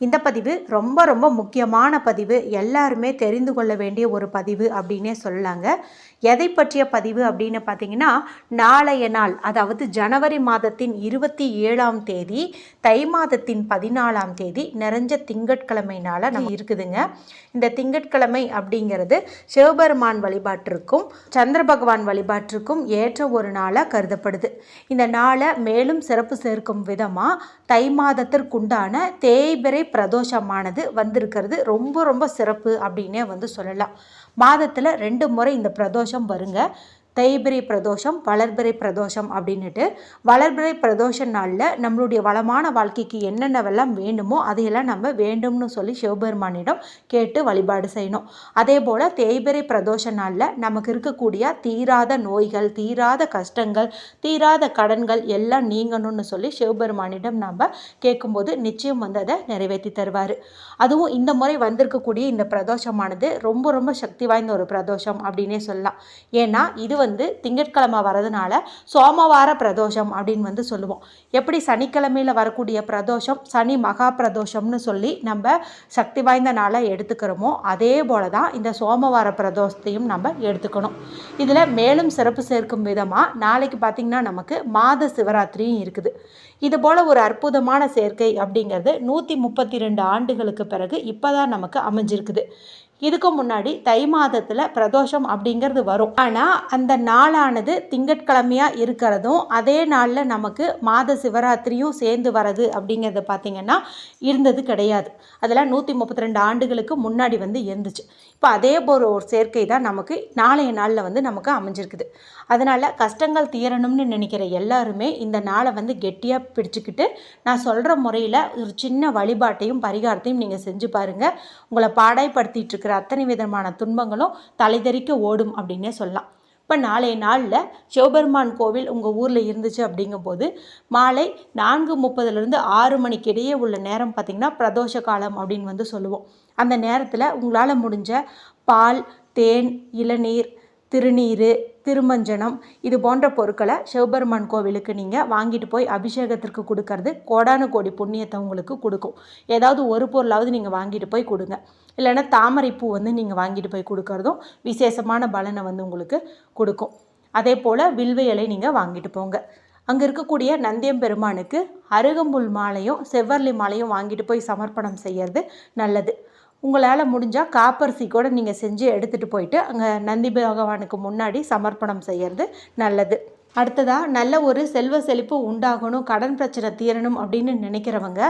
இந்த பதிவு ரொம்ப ரொம்ப முக்கியமான பதிவு. எல்லாருமே தெரிந்து கொள்ள வேண்டிய ஒரு பதிவு அப்படின்னே சொல்லலாங்க. எதை பற்றிய பதிவு அப்படின்னு பார்த்தீங்கன்னா நாளைய நாள் அதாவது ஜனவரி மாதத்தின் இருபத்தி ஏழாம் தேதி தை மாதத்தின் பதினாலாம் தேதி நிறைஞ்ச திங்கட்கிழமை நாளாக நம்ம இருக்குதுங்க. இந்த திங்கட்கிழமை அப்படிங்கிறது சிவபெருமான் வழிபாட்டிற்கும் சந்திர பகவான் வழிபாட்டிற்கும் ஏற்ற ஒரு நாளாக கருதப்படுது. இந்த நாளை மேலும் சிறப்பு சேர்க்கும் விதமாக தை மாதத்திற்குண்டான தேய்பிறை பிரதோஷமானது வந்திருக்கிறது. ரொம்ப ரொம்ப சிறப்பு அப்படின்னே வந்து சொல்லலாம். மாதத்தில் ரெண்டு முறை இந்த பிரதோஷம் வருங்க. தேய்பிரை பிரதோஷம் வளர்பிறை பிரதோஷம் அப்படின்னுட்டு வளர்பிறை பிரதோஷ நாளில் நம்மளுடைய வளமான வாழ்க்கைக்கு என்னென்னவெல்லாம் வேண்டுமோ அதையெல்லாம் நம்ம வேண்டும்னு சொல்லி சிவபெருமானிடம் கேட்டு வழிபாடு செய்யணும். அதே போல் தேய்பிரை பிரதோஷ நாளில் நமக்கு இருக்கக்கூடிய தீராத நோய்கள் தீராத கஷ்டங்கள் தீராத கடன்கள் எல்லாம் நீங்கணும்னு சொல்லி சிவபெருமானிடம் நம்ம கேட்கும்போது நிச்சயம் வந்து அதை நிறைவேற்றி தருவார். அதுவும் இந்த முறை வந்திருக்கக்கூடிய இந்த பிரதோஷமானது ரொம்ப ரொம்ப சக்தி வாய்ந்த ஒரு பிரதோஷம் அப்படின்னே சொல்லலாம். ஏன்னா இது வந்து திங்கட்கிழமை வரதுனால சோமவார பிரதோஷம் அப்படின்னு வந்து சொல்லுவோம். எப்படி சனிக்கிழமையில் வரக்கூடிய பிரதோஷம் சனி மகா பிரதோஷம்னு சொல்லி நம்ம சக்தி வாய்ந்த நாளை எடுத்துக்கிறோமோ அதே போல தான் இந்த சோமவார பிரதோஷத்தையும் நம்ம எடுத்துக்கணும். இதில் மேலும் சிறப்பு சேர்க்கும் விதமாக நாளைக்கு பார்த்திங்கன்னா நமக்கு மாத சிவராத்திரியும் இருக்குது. இது போல் ஒரு அற்புதமான சேர்க்கை அப்படிங்கிறது நூற்றி முப்பத்தி ரெண்டு ஆண்டுகளுக்கு பிறகு இப்போ தான் நமக்கு அமைஞ்சிருக்குது. இதுக்கு முன்னாடி தை மாதத்தில் பிரதோஷம் அப்படிங்கிறது வரும். ஆனால் அந்த நாளானது திங்கட்கிழமையாக இருக்கிறதும் அதே நாளில் நமக்கு மாத சிவராத்திரியும் சேர்ந்து வரது அப்படிங்கிறத பார்த்திங்கன்னா இருந்தது கிடையாது. அதெல்லாம் நூற்றி முப்பத்தி ரெண்டு ஆண்டுகளுக்கு முன்னாடி வந்து இருந்துச்சு. இப்போ அதே போல் ஒரு சேர்க்கை தான் நமக்கு நாளைய நாளில் வந்து நமக்கு அமைஞ்சிருக்குது. அதனால் கஷ்டங்கள் தீரணும்னு நினைக்கிற எல்லாருமே இந்த நாளை வந்து கெட்டியாக பிடிச்சிக்கிட்டு நான் சொல்கிற முறையில் ஒரு சின்ன வழிபாட்டையும் பரிகாரத்தையும் நீங்கள் செஞ்சு பாருங்கள் உங்களை பாடாய்படுத்திட்டு இருக்கிற அத்தனை விதமான துன்பங்களும் தலைதெறிக்க ஓடும் அப்படின்னே சொல்லலாம். இப்போ நாளைய நாளில் சிவபெருமான் கோவில் உங்கள் ஊரில் இருந்துச்சு அப்படிங்கும்போது மாலை நான்கு முப்பதுலேருந்து ஆறு மணிக்கு இடையே உள்ள நேரம் பார்த்திங்கன்னா பிரதோஷ காலம் அப்படின்னு வந்து சொல்லுவோம். அந்த நேரத்தில் உங்களால் முடிஞ்ச பால் தேன் இளநீர் திருநீர் திருமஞ்சனம் இது போன்ற பொருட்களை சிவபெருமான் கோவிலுக்கு நீங்கள் வாங்கிட்டு போய் அபிஷேகத்திற்கு கொடுக்கறது கோடானு கோடி புண்ணியத்தை உங்களுக்கு கொடுக்கும். ஏதாவது ஒரு பொருளாவது நீங்கள் வாங்கிட்டு போய் கொடுங்க. இல்லைன்னா தாமரைப்பூ வந்து நீங்கள் வாங்கிட்டு போய் கொடுக்கறதும் விசேஷமான பலனை வந்து உங்களுக்கு கொடுக்கும். அதே போல் வில்வ இலை நீங்கள் வாங்கிட்டு போங்க. அங்கே இருக்கக்கூடிய நந்தியம் பெருமானுக்கு அருகம்புல் மாலையும் செவ்வரளி மாலையும் வாங்கிட்டு போய் சமர்ப்பணம் செய்யறது நல்லது. உங்களால் முடிஞ்சால் காப்பரிசி கூட நீங்கள் செஞ்சு எடுத்துகிட்டு போயிட்டு அங்கே நந்தி பகவானுக்கு முன்னாடி சமர்ப்பணம் செய்கிறது நல்லது. அடுத்ததாக நல்ல ஒரு செல்வ செழிப்பு உண்டாகணும் கடன் பிரச்சனை தீரணும் அப்படின்னு நினைக்கிறவங்க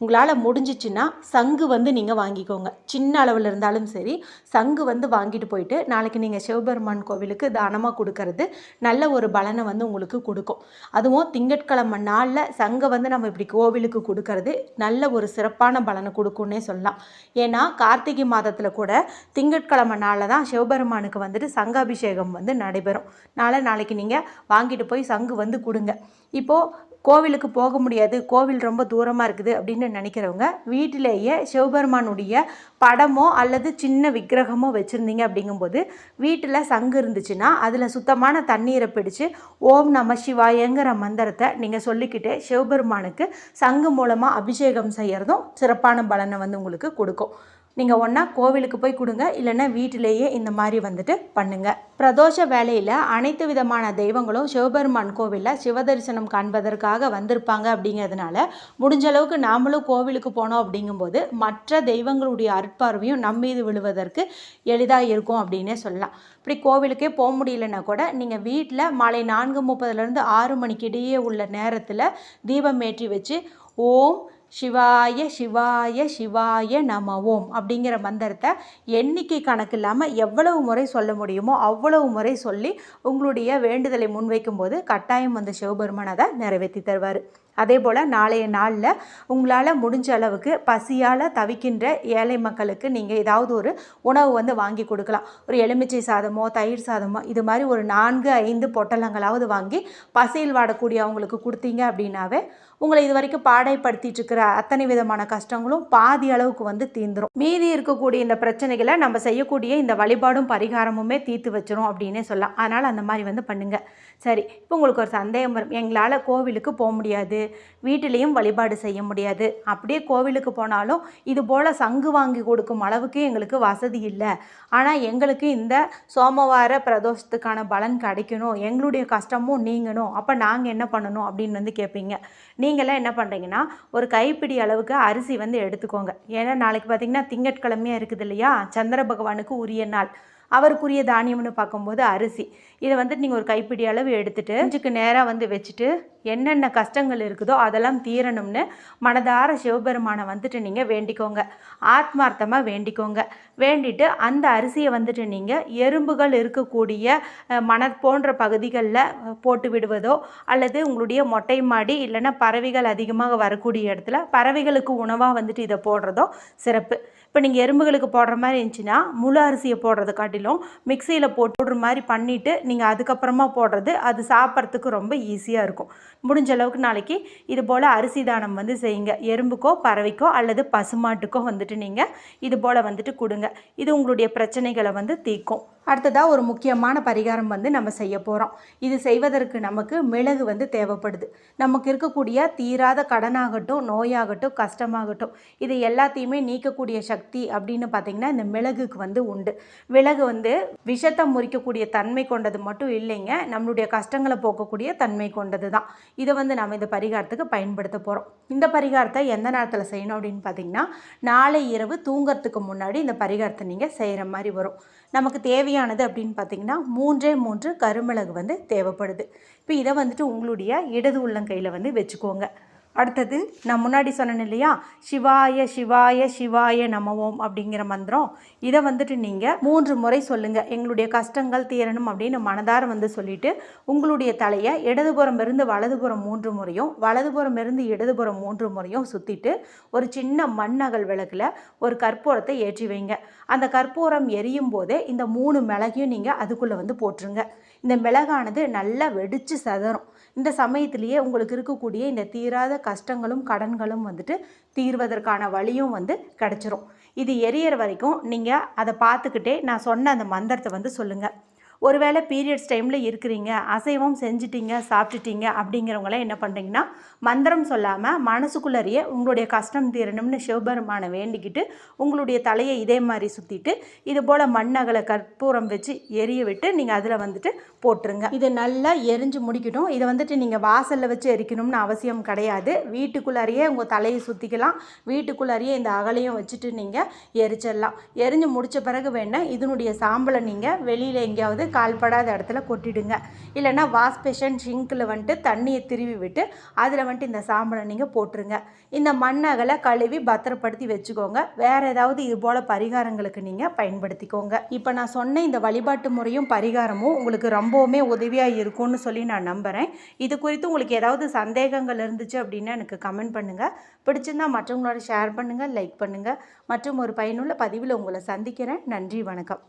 உங்களால் முடிஞ்சிச்சுன்னா சங்கு வந்து நீங்கள் வாங்கிக்கோங்க. சின்ன அளவில் இருந்தாலும் சரி சங்கு வந்து வாங்கிட்டு போயிட்டு நாளைக்கு நீங்கள் சிவபெருமான் கோவிலுக்கு தானமாக கொடுக்கறது நல்ல ஒரு பலனை வந்து உங்களுக்கு கொடுக்கும். அதுவும் திங்கட்கிழமை நாளில் சங்கை வந்து நம்ம இப்படி கோவிலுக்கு கொடுக்கறது நல்ல ஒரு சிறப்பான பலனை கொடுக்கும்னே சொல்லலாம். ஏன்னா கார்த்திகை மாதத்தில் கூட திங்கட்கிழமை நாளில் தான் சிவபெருமானுக்கு வந்துட்டு சங்காபிஷேகம் வந்து நடைபெறும். நாளை நாளைக்கு நீங்கள் வாங்கி வாங்கிட்டு போய் சங்கு வந்து கொடுங்க. இப்போது கோவிலுக்கு போக முடியாது. கோவில் ரொம்ப தூரமாக இருக்குது அப்படின்னு நினைக்கிறவங்க வீட்டிலேயே சிவபெருமானுடைய படமோ அல்லது சின்ன விக்கிரகமோ வச்சுருந்தீங்க அப்படிங்கும்போது வீட்டில் சங்கு இருந்துச்சுன்னா அதில் சுத்தமான தண்ணீரை பிடிச்சு ஓம் நம சிவாயங்கிற மந்திரத்தை நீங்கள் சொல்லிக்கிட்டே சிவபெருமானுக்கு சங்கு மூலமாக அபிஷேகம் செய்கிறதும் சிறப்பான பலனை வந்து உங்களுக்கு கொடுக்கும். நீங்கள் ஒன்றா கோவிலுக்கு போய் கொடுங்க இல்லைன்னா வீட்டிலேயே இந்த மாதிரி வந்துட்டு பண்ணுங்கள் பிரதோஷ வேலையில் அனைத்து விதமான தெய்வங்களும் சிவபெருமான் கோவிலில் சிவதரிசனம் காண்பதற்காக வந்திருப்பாங்க அப்படிங்கிறதுனால முடிஞ்ச அளவுக்கு நாமளும் கோவிலுக்கு போனோம் அப்படிங்கும்போது மற்ற தெய்வங்களுடைய அற்பார்வையும் நம் மீது விழுவதற்கு எளிதாக இருக்கும் அப்படின்னே சொல்லலாம். இப்படி கோவிலுக்கே போக முடியலன்னா கூட நீங்கள் வீட்டில் மாலை நான்கு முப்பதுலேருந்து ஆறு மணிக்கு இடையே உள்ள நேரத்தில் தீபம் ஏற்றி வச்சு ஓம் சிவாய சிவாய சிவாய நம ஓம் அப்படிங்கிற மந்திரத்தை எண்ணிக்கை கணக்கு இல்லாமல் எவ்வளவு முறை சொல்ல முடியுமோ அவ்வளவு முறை சொல்லி உங்களுடைய வேண்டுதலை முன்வைக்கும் போது கட்டாயம் வந்து சிவபெருமான் அதை நிறைவேற்றி தருவார். அதே போல் நாளைய நாளில் உங்களால் முடிஞ்ச அளவுக்கு பசியால் தவிக்கின்ற ஏழை மக்களுக்கு நீங்கள் ஏதாவது ஒரு உணவு வந்து வாங்கி கொடுக்கலாம். ஒரு எலுமிச்சை சாதமோ தயிர் சாதமோ இது மாதிரி ஒரு நான்கு ஐந்து பொட்டலங்களாவது வாங்கி பசியில் வாடக்கூடிய அவங்களுக்கு கொடுத்தீங்க அப்படின்னாவே உங்களை இது வரைக்கும் பாடைப்படுத்திட்டு இருக்கிற அத்தனை விதமான கஷ்டங்களும் பாதி அளவுக்கு வந்து தீந்துரும் மீதி இருக்கக்கூடிய இந்த பிரச்சனைகளை நம்ம செய்யக்கூடிய இந்த வழிபாடும் பரிகாரமுமே தீர்த்து வச்சிரும் அப்படின்னே சொல்லலாம். அதனால் அந்த மாதிரி வந்து பண்ணுங்கள் சரி இப்போ உங்களுக்கு ஒரு சந்தேகம் வரும். எங்களால் கோவிலுக்கு போக முடியாது. வீட்டிலையும் வழிபாடு செய்ய முடியாது. அப்படியே கோவிலுக்கு போனாலும் இது போல் சங்கு வாங்கி கொடுக்கும் அளவுக்கு எங்களுக்கு வசதி இல்லை. ஆனால் எங்களுக்கு இந்த சோமவார பிரதோஷத்துக்கான பலன் கிடைக்கணும். எங்களுடைய கஷ்டமும் நீங்கணும். அப்போ நாங்கள் என்ன பண்ணணும் அப்படின்னு வந்து கேட்பீங்க நீங்களாம் என்ன பண்ணுறீங்கன்னா ஒரு கைப்பிடி அளவுக்கு அரிசி வந்து எடுத்துக்கோங்க. ஏன்னா நாளைக்கு பார்த்தீங்கன்னா திங்கட்கிழமையாக இருக்குது இல்லையா? சந்திர பகவானுக்கு உரிய நாள். அவருக்குரிய தானியம்னு பார்க்கும்போது அரிசி. இதை வந்துட்டு நீங்கள் ஒரு கைப்பிடி அளவு எடுத்துகிட்டு இஞ்சுக்கு நேராக வந்து வச்சுட்டு என்னென்ன கஷ்டங்கள் இருக்குதோ அதெல்லாம் தீரணும்னு மனதார சிவபெருமானை வந்துட்டு நீங்கள் வேண்டிக்கோங்க. ஆத்மார்த்தமாக வேண்டிக்கோங்க. வேண்டிட்டு அந்த அரிசியை வந்துட்டு நீங்கள் எறும்புகள் இருக்கக்கூடிய மன போன்ற பகுதிகளில் போட்டு விடுவதோ அல்லது உங்களுடைய மொட்டை மாடி இல்லைன்னா பறவைகள் அதிகமாக வரக்கூடிய இடத்துல பறவைகளுக்கு உணவாக வந்துட்டு இதை போடுறதோ சிறப்பு. இப்போ நீங்கள் எறும்புகளுக்கு போடுற மாதிரி இருந்துச்சுன்னா முழு அரிசியை போடுறத காட்டிலும் மிக்சியில் சாப்பிட்ற மாதிரி பண்ணிவிட்டு நீங்கள் அதுக்கப்புறமா போடுறது அது சாப்பிட்றதுக்கு ரொம்ப ஈஸியாக இருக்கும். முடிஞ்ச அளவுக்கு நாளைக்கு இது போல் அரிசி தானம் வந்து செய்யுங்க. எறும்புக்கோ பறவைக்கோ அல்லது பசுமாட்டுக்கோ வந்துட்டு நீங்கள் இது போல் வந்துட்டு கொடுங்க. இது உங்களுடைய பிரச்சனைகளை வந்து தீர்க்கும். அடுத்ததாக ஒரு முக்கியமான பரிகாரம் வந்து நம்ம செய்ய போகிறோம் இது செய்வதற்கு நமக்கு மிளகு வந்து தேவைப்படுது. நமக்கு இருக்கக்கூடிய தீராத கடனாகட்டும் நோயாகட்டும் கஷ்டமாகட்டும் இது எல்லாத்தையுமே நீக்கக்கூடிய சக்தி அப்படின்னு பார்த்தீங்கன்னா இந்த மிளகுக்கு வந்து உண்டு. மிளகு வந்து விஷத்தை முறிக்கக்கூடிய தன்மை கொண்டது மட்டும் இல்லைங்க. நம்மளுடைய கஷ்டங்களை போக்கக்கூடிய தன்மை கொண்டது தான் இதை வந்து நம்ம இந்த பரிகாரத்துக்கு பயன்படுத்த போகிறோம் இந்த பரிகாரத்தை எந்த நேரத்தில் செய்யணும் அப்படின்னு பார்த்தீங்கன்னா நாளை இரவு தூங்கிறதுக்கு முன்னாடி இந்த பரிகாரத்தை நீங்கள் செய்கிற மாதிரி வரும். நமக்கு தேவையானது அப்படின்னு பார்த்தீங்கன்னா மூன்றே மூன்று கருமிளகு வந்து தேவைப்படுது. இப்போ இதை வந்துட்டு உங்களுடைய இடது உள்ளங்கையில் வந்து வச்சுக்கோங்க. அடுத்தது நான் முன்னாடி சொன்னேன் இல்லையா? சிவாய சிவாய சிவாய நமவோம் அப்படிங்கிற மந்திரம். இதை வந்துட்டு நீங்கள் மூன்று முறை சொல்லுங்கள் எங்களுடைய கஷ்டங்கள் தீரணும் அப்படின்னு மனதார வந்து சொல்லிட்டு உங்களுடைய தலையை இடதுபுறம் இருந்து வலதுபுறம் மூன்று முறையும் வலதுபுறம் இருந்து இடதுபுறம் மூன்று முறையும் சுற்றிட்டு ஒரு சின்ன மண்ணகல் விளக்கில் ஒரு கற்பூரத்தை ஏற்றி வைங்க. அந்த கற்பூரம் எரியும் போதே இந்த மூணு மிளகையும் நீங்கள் அதுக்குள்ளே வந்து போட்டுருங்க. இந்த மிளகானது நல்லா வெடித்து சதறும். இந்த சமயத்திலேயே உங்களுக்கு இருக்கக்கூடிய இந்த தீராத கஷ்டங்களும் கடன்களும் வந்துட்டு தீர்வதற்கான வழியும் வந்து கிடச்சிரும். இது எரியற வரைக்கும் நீங்கள் அதை பார்த்துக்கிட்டே நான் சொன்ன அந்த மந்திரத்தை வந்து சொல்லுங்கள் ஒருவேளை பீரியட்ஸ் டைமில் இருக்கிறீங்க அசைவம் செஞ்சிட்டீங்க சாப்பிட்டுட்டீங்க அப்படிங்கிறவங்களாம் என்ன பண்ணுறீங்கன்னா மந்திரம் சொல்லாமல் மனசுக்குள்ளறியே உங்களுடைய கஷ்டம் தீரணும்னு சிவபெருமானை வேண்டிக்கிட்டு உங்களுடைய தலையை இதே மாதிரி சுற்றிட்டு இது போல் மண்ணகலை கற்பூரம் வச்சு எரிய விட்டு நீங்கள் அதில் வந்துட்டு போட்டுருங்க. இதை நல்லா எரிஞ்சு முடிக்கட்டும். இதை வந்துட்டு நீங்கள் வாசலில் வச்சு எரிக்கணும்னு அவசியம் கிடையாது. வீட்டுக்குள்ளாரியே உங்கள் தலையை சுற்றிக்கலாம் வீட்டுக்குள்ளாரியே இந்த அகலையும் வச்சுட்டு நீங்கள் எரிச்சிடலாம். எரிஞ்சு முடித்த பிறகு வேணால் இதனுடைய சாம்பலை நீங்கள் வெளியில் எங்கேயாவது கால்படாத இடத்துல கொட்டிடுங்க. இல்லைன்னா வாஷ் பேஷன் ஷிங்கில் வந்துட்டு தண்ணியை திருவி விட்டு அதில் வந்துட்டு இந்த சாம்பலை நீங்கள் போட்டுருங்க. இந்த மண்ணகலை கழுவி பத்திரப்படுத்தி வச்சுக்கோங்க. வேறு ஏதாவது இது போல் பரிகாரங்களுக்கு நீங்கள் பயன்படுத்திக்கோங்க. இப்போ நான் சொன்ன இந்த வழிபாட்டு முறையும் பரிகாரமும் உங்களுக்கு ரொம்பவுமே உதவியாக இருக்கும்னு சொல்லி நான் நம்புகிறேன் இது குறித்து உங்களுக்கு ஏதாவது சந்தேகங்கள் இருந்துச்சு அப்படின்னா எனக்கு கமெண்ட் பண்ணுங்கள் பிடிச்சிருந்தா மற்றவங்களோட ஷேர் பண்ணுங்கள் லைக் பண்ணுங்கள் மற்றும் ஒரு பயனுள்ள பதிவில் உங்களை சந்திக்கிறேன். நன்றி வணக்கம்.